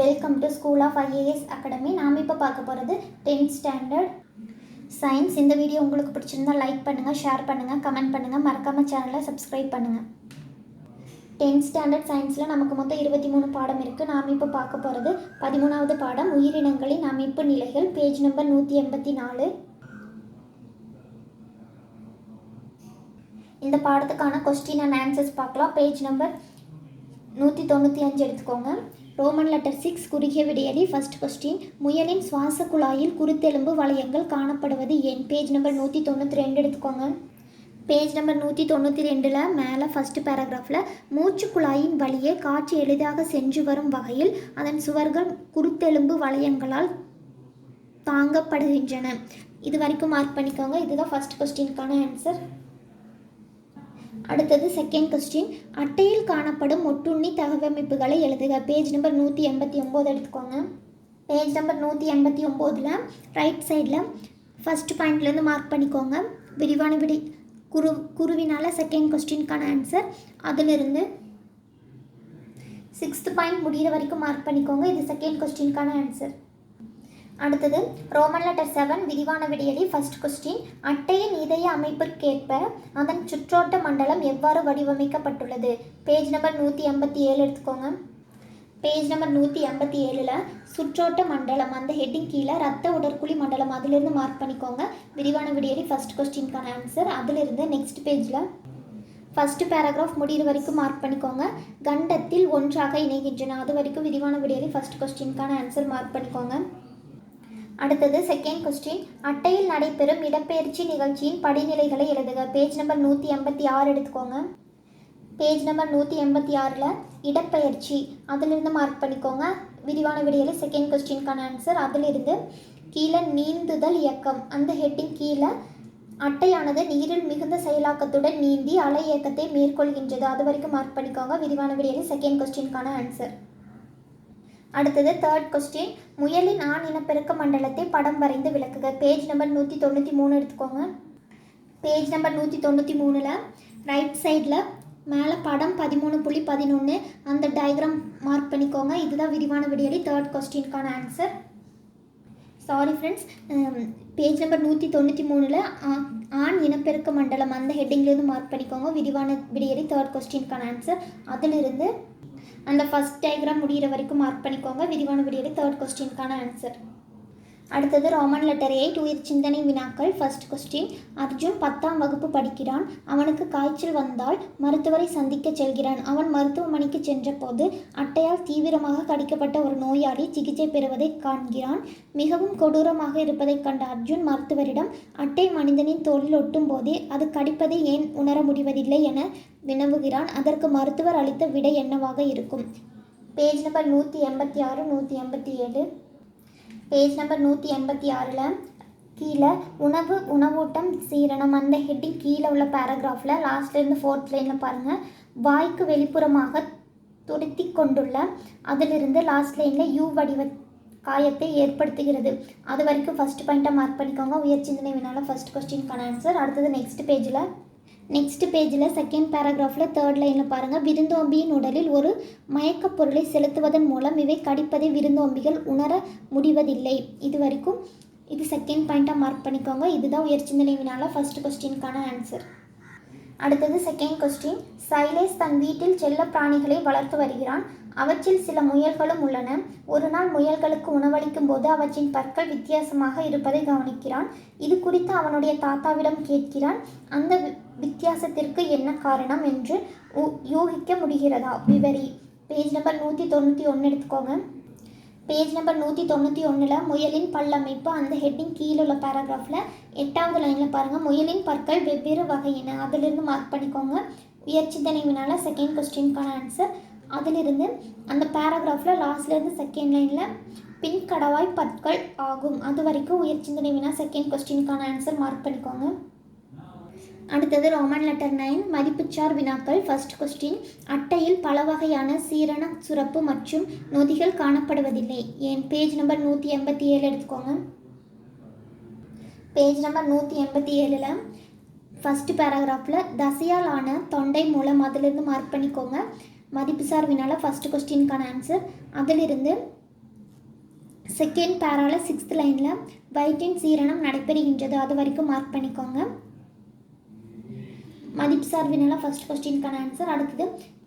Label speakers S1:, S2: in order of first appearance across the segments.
S1: Welcome to school of IAS academy நாம் இப்போ பார்க்க போகிறது டென்த் ஸ்டாண்டர்ட் சயின்ஸ் இந்த வீடியோ உங்களுக்கு பிடிச்சிருந்தா லைக் பண்ணுங்கள் ஷேர் பண்ணுங்கள் கமெண்ட் பண்ணுங்கள் மறக்காமல் சேனலை சப்ஸ்கிரைப் பண்ணுங்கள் டென்த் ஸ்டாண்டர்ட் சயின்ஸில் நமக்கு மொத்தம் இருபத்தி மூணு பாடம் இருக்குது நாம் இப்போ பார்க்க போகிறது பதிமூணாவது பாடம் உயிரினங்களின் அமைப்பு நிலைகள் பேஜ் நம்பர் நூற்றி எண்பத்தி நாலு. இந்த பாடத்துக்கான கொஸ்டின் அண்ட் ஆன்சர்ஸ் பார்க்கலாம். பேஜ் நம்பர் நூற்றி தொண்ணூற்றி அஞ்சு எடுத்துக்கோங்க. ரோமன் லெட்டர் சிக்ஸ் குறுகிய விடையடி ஃபர்ஸ்ட் கொஸ்டின் முயலின் சுவாச குழாயில் குருத்தெலும்பு வளையங்கள் காணப்படுவது ஏன்? பேஜ் நம்பர் நூற்றி தொண்ணூற்றி ரெண்டு எடுத்துக்கோங்க. பேஜ் நம்பர் நூற்றி தொண்ணூற்றி ரெண்டில் மேலே ஃபஸ்ட்டு பேராகிராஃபில் மூச்சு குழாயின் வழியே காற்று எளிதாக சென்று வரும் வகையில் அதன் சுவர்கள் குருத்தெலும்பு வளையங்களால் தாங்கப்படுகின்றன. இது வரைக்கும் மார்க் பண்ணிக்கோங்க. இதுதான் ஃபர்ஸ்ட் கொஸ்டினுக்கான ஆன்சர் அடுத்தது செகண்ட் கொஸ்டின் அட்டையில் காணப்படும் ஒட்டுண்ணி தகவமைப்புகளை எழுதுக. பேஜ் நம்பர் நூற்றி எண்பத்தி ஒம்பது எடுத்துக்கோங்க. பேஜ் நம்பர் நூற்றி எண்பத்தி ஒம்போதில் ரைட் சைடில் ஃபஸ்ட் பாயிண்ட்லேருந்து மார்க் பண்ணிக்கோங்க. விரிவான விடி குரு குருவினால் செகண்ட் கொஸ்டினுக்கான ஆன்சர் அதிலிருந்து சிக்ஸ்த் பாயிண்ட் முடிகிற வரைக்கும் மார்க் பண்ணிக்கோங்க. இது செகண்ட் கொஸ்டினுக்கான ஆன்சர் அடுத்தது ரோமன் லெட்டர் செவன் விரிவான விடியலி ஃபர்ஸ்ட் கொஸ்டின் அட்டையின் இதய அமைப்பிற்கேற்ப அதன் சுற்றோட்ட மண்டலம் எவ்வாறு வடிவமைக்கப்பட்டுள்ளது? பேஜ் நம்பர் நூற்றி எண்பத்தி ஏழு எடுத்துக்கோங்க. பேஜ் நம்பர் நூற்றி எண்பத்தி ஏழில் சுற்றோட்ட மண்டலம் அந்த ஹெட்டிங் கீழே ரத்த உடற்குழி மண்டலம் அதிலிருந்து மார்க் பண்ணிக்கோங்க. விரிவான விடியலி ஃபர்ஸ்ட் கொஸ்டின்கான ஆன்சர் அதிலிருந்து நெக்ஸ்ட் பேஜில் ஃபஸ்ட்டு பேராகிராஃப் முடிகிற வரைக்கும் மார்க் பண்ணிக்கோங்க. கண்டத்தில் ஒன்றாக இணைகின்றன. அது வரைக்கும் விரிவான விடியலி ஃபர்ஸ்ட் கொஸ்டின்கான ஆன்சர் மார்க் பண்ணிக்கோங்க. அடுத்தது செகண்ட் கொஸ்டின் அட்டையில் நடைபெறும் இடப்பெயர்ச்சி நிகழ்ச்சியின் படிநிலைகளை எழுதுக. பேஜ் நம்பர் நூற்றி எண்பத்தி ஆறு எடுத்துக்கோங்க. பேஜ் நம்பர் நூற்றி எண்பத்தி ஆறில் இடப்பெயர்ச்சி. அதிலிருந்து மார்க் பண்ணிக்கோங்க. விரிவான விடியல் செகண்ட் கொஸ்டினுக்கான ஆன்சர் அதிலிருந்து கீழே நீந்துதல் இயக்கம். அந்த ஹெட்டிங் கீழே அட்டையானது நீரில் மிகுந்த செயலாக்கத்துடன் நீந்தி அலை இயக்கத்தை மேற்கொள்கின்றது. அது வரைக்கும் மார்க் பண்ணிக்கோங்க. விரிவான விடியல் செகண்ட் கொஸ்டினுக்கான ஆன்சர் அடுத்தது தேர்ட் கொஸ்டின் முயலின் ஆண் இனப்பெருக்க மண்டலத்தை படம் வரைந்து விளக்குக. பேஜ் நம்பர் நூற்றி தொண்ணூற்றி மூணு எடுத்துக்கோங்க. பேஜ் நம்பர் நூற்றி தொண்ணூற்றி மூணில் ரைட் சைடில் மேலே படம் பதிமூணு புள்ளி பதினொன்று அந்த டயக்ராம் மார்க் பண்ணிக்கோங்க. இதுதான் விரிவான விடியலி. Third கொஸ்டினுக்கான answer sorry friends page number நூற்றி தொண்ணூற்றி மூணில் ஆண் இனப்பெருக்க மண்டலம் அந்த ஹெட்டிங்லேருந்து மார்க் பண்ணிக்கோங்க. விரிவான விடியலி தேர்ட் கொஸ்டினுக்கான ஆன்சர் அதிலிருந்து அந்த ஃபஸ்ட் டயக்ராம் முடிகிற வரைக்கும் மார்க் பண்ணிக்கோங்க. விரிவான வீடியோவில் தேர்ட் கொஸ்டினுக்கான ஆன்சர் அடுத்தது ரோமன் லெட்டர் எயிட் உயிர் சிந்தனை வினாக்கள் ஃபர்ஸ்ட் கொஸ்டின் அர்ஜுன் பத்தாம் வகுப்பு படிக்கிறான். அவனுக்கு காய்ச்சல் வந்தால் மருத்துவரை சந்திக்க செல்கிறான். அவன் மருத்துவமனைக்கு சென்றபோது அட்டையால் தீவிரமாக கடிக்கப்பட்ட ஒரு நோயாளி சிகிச்சை பெறுவதை காண்கிறான். மிகவும் கொடூரமாக இருப்பதைக் கண்ட அர்ஜுன் மருத்துவரிடம் அட்டை மனிதனின் தோளில் ஒட்டும் போதே அது கடிப்பதை ஏன் உணர முடிவதில்லை என வினவுகிறான். அதற்கு மருத்துவர் அளித்த விடை என்னவாக இருக்கும்? பேஜ் நம்பர் நூற்றி எண்பத்தி ஆறு நூற்றி எண்பத்தி ஏழு. பேஜ் நம்பர் நூற்றி எண்பத்தி ஆறில் கீழே உணவு உணவூட்டம் சீரணம் அந்த ஹெட்டிங் கீழே உள்ள பேராகிராஃபில் லாஸ்ட்லேருந்து ஃபோர்த் லைனில் பாருங்கள் வாய்க்கு வெளிப்புறமாக துடுத்தி கொண்டுள்ள அதிலிருந்து லாஸ்ட் லைனில் யூ வடிவ காயத்தை ஏற்படுத்துகிறது. அது வரைக்கும் ஃபஸ்ட் பாயிண்ட்டாக மார்க் பண்ணிக்கோங்க. உயர் சிந்தனை வினால ஃபஸ்ட் கொஸ்டினுக்கான ஆன்சர் அடுத்தது நெக்ஸ்ட் பேஜில் நெக்ஸ்ட் பேஜில் செகண்ட் பேராகிராஃபில் தேர்ட் லைனில் பாருங்கள் விருந்தோம்பியின் உடலில் ஒரு மயக்கப் பொருளை செலுத்துவதன் மூலம் இவை கடிப்பதை விருந்தோம்பிகள் உணர முடிவதில்லை. இது வரைக்கும் இது செகண்ட் பாயிண்ட்டாக மார்க் பண்ணிக்கோங்க. இதுதான் உயர் சிந்தனை வினால ஃபர்ஸ்ட் கொஸ்டினுக்கான ஆன்சர் அடுத்தது செகண்ட் கொஸ்டின் சைலேஷ் தன் வீட்டில் செல்ல பிராணிகளை வளர்த்து வருகிறான். அவற்றில் சில முயல்களும் உள்ளன. ஒரு நாள் முயல்களுக்கு உணவளிக்கும் போது அவற்றின் பற்கள் வித்தியாசமாக இருப்பதை கவனிக்கிறான். இது குறித்து அவனுடைய தாத்தாவிடம் கேட்கிறான். அந்த வி- வித்தியாசத்திற்கு என்ன காரணம் என்று யூகிக்க முடிகிறதா? விவரி. பேஜ் நம்பர் நூற்றி தொண்ணூற்றி ஒன்று எடுத்துக்கோங்க. பேஜ் நம்பர் நூற்றி தொண்ணூற்றி ஒன்றில் முயலின் பல்லமைப்பு அந்த ஹெட்டிங் கீழே உள்ள பேராகிராஃபில் எட்டாவது லைனில் பாருங்கள் முயலின் பற்கள் வெவ்வேறு வகையின. அதிலிருந்து மார்க் பண்ணிக்கோங்க. உயர் சிந்தனை வினால செகண்ட் கொஸ்டின்கான ஆன்சர் அதிலிருந்து அந்த பேராகிராஃபில் லாஸ்ட்லேருந்து செகண்ட் லைனில் பின் கடவாய் பற்கள் ஆகும். அது வரைக்கும் உயர் சிந்தனை வினா செகண்ட் கொஸ்டினுக்கான ஆன்சர் மார்க் பண்ணிக்கோங்க. அடுத்தது ரோமன் லெட்டர் நைன் மதிப்புச்சார் வினாக்கள். ஃபர்ஸ்ட் கொஸ்டின் அட்டையில் பல வகையான சீரண சுரப்பு மற்றும் நொதிகள் காணப்படுவதில்லை. ஏன்? பேஜ் நம்பர் நூற்றி எண்பத்தி ஏழு எடுத்துக்கோங்க. பேஜ் நம்பர் நூற்றி எண்பத்தி ஏழில் ஃபஸ்ட்டு பேராகிராஃபில் தசையால் ஆன தொண்டை மூலம் அதிலிருந்து மார்க் பண்ணிக்கோங்க. மதிப்புசார் வினால ஃபஸ்ட்டு கொஸ்டினுக்கான ஆன்சர் அதிலிருந்து செகண்ட் பேரால சிக்ஸ்த் லைனில் வயிற்றின் சீரணம் நடைபெறுகின்றது. அது வரைக்கும் மார்க் பண்ணிக்கோங்க. மதிப்பு சார்பினால ஃபர்ஸ்ட் கொஸ்டினுக்கான ஆன்சர் அடுத்தது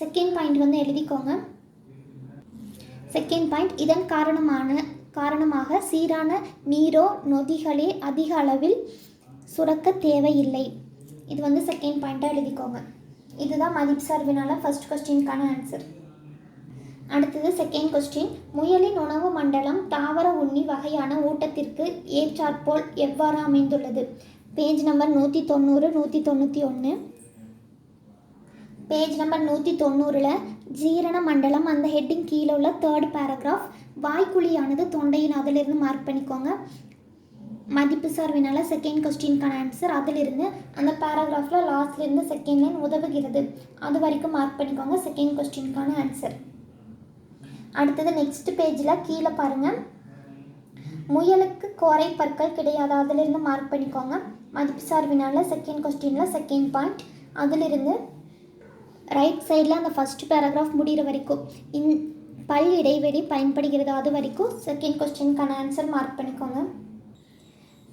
S1: செகண்ட் பாயிண்ட் வந்து எழுதிக்கோங்க. செகண்ட் பாயிண்ட் இதன் காரணமான காரணமாக சீரான நீரோ நொதிகளே அதிக அளவில் சுரக்க தேவையில்லை. இது வந்து செகண்ட் பாயிண்ட்டாக எழுதிக்கோங்க. இதுதான் மதிப்பு சார்பினால் ஃபர்ஸ்ட் கொஸ்டினுக்கான ஆன்சர் அடுத்தது செகண்ட் கொஸ்டின் முயலின் உணவு மண்டலம் தாவர உண்ணி வகையான ஊட்டத்திற்கு ஏற்றாற்போல் எவ்வாறு அமைந்துள்ளது? பேஜ் நம்பர் நூற்றி தொண்ணூறு நூற்றி தொண்ணூற்றி ஒன்று பேஜ் நம்பர் நூற்றி தொண்ணூறில் ஜீரண மண்டலம் அந்த ஹெட்டிங் கீழே உள்ள தேர்ட் பேராகிராஃப் வாய்க்குழியானது தொண்டையின் அதிலிருந்து மார்க் பண்ணிக்கோங்க. மதிப்பு சார்வினால செகண்ட் கொஸ்டினுக்கான ஆன்சர் அதிலிருந்து அந்த பேராகிராஃபில் லாஸ்ட்லேருந்து செகண்ட் லைன் உதவுகிறது. அது வரைக்கும் மார்க் பண்ணிக்கோங்க செகண்ட் கொஸ்டினுக்கான ஆன்சர் அடுத்தது நெக்ஸ்ட் பேஜில் கீழே பாருங்கள் முயலுக்கு கோரை பற்கள் கிடையாது அதிலிருந்து மார்க் பண்ணிக்கோங்க. மதிப்பு சார்வினால செகண்ட் கொஸ்டினில் செகண்ட் பாயிண்ட் அதிலிருந்து ரைட் சைடில் அந்த ஃபஸ்ட் பேராகிராஃப் முடிகிற வரைக்கும் இன் பல் இடைவெளி பயன்படுகிறது அது வரைக்கும் செகண்ட் கொஸ்டினுக்கான ஆன்சர் மார்க் பண்ணிக்கோங்க.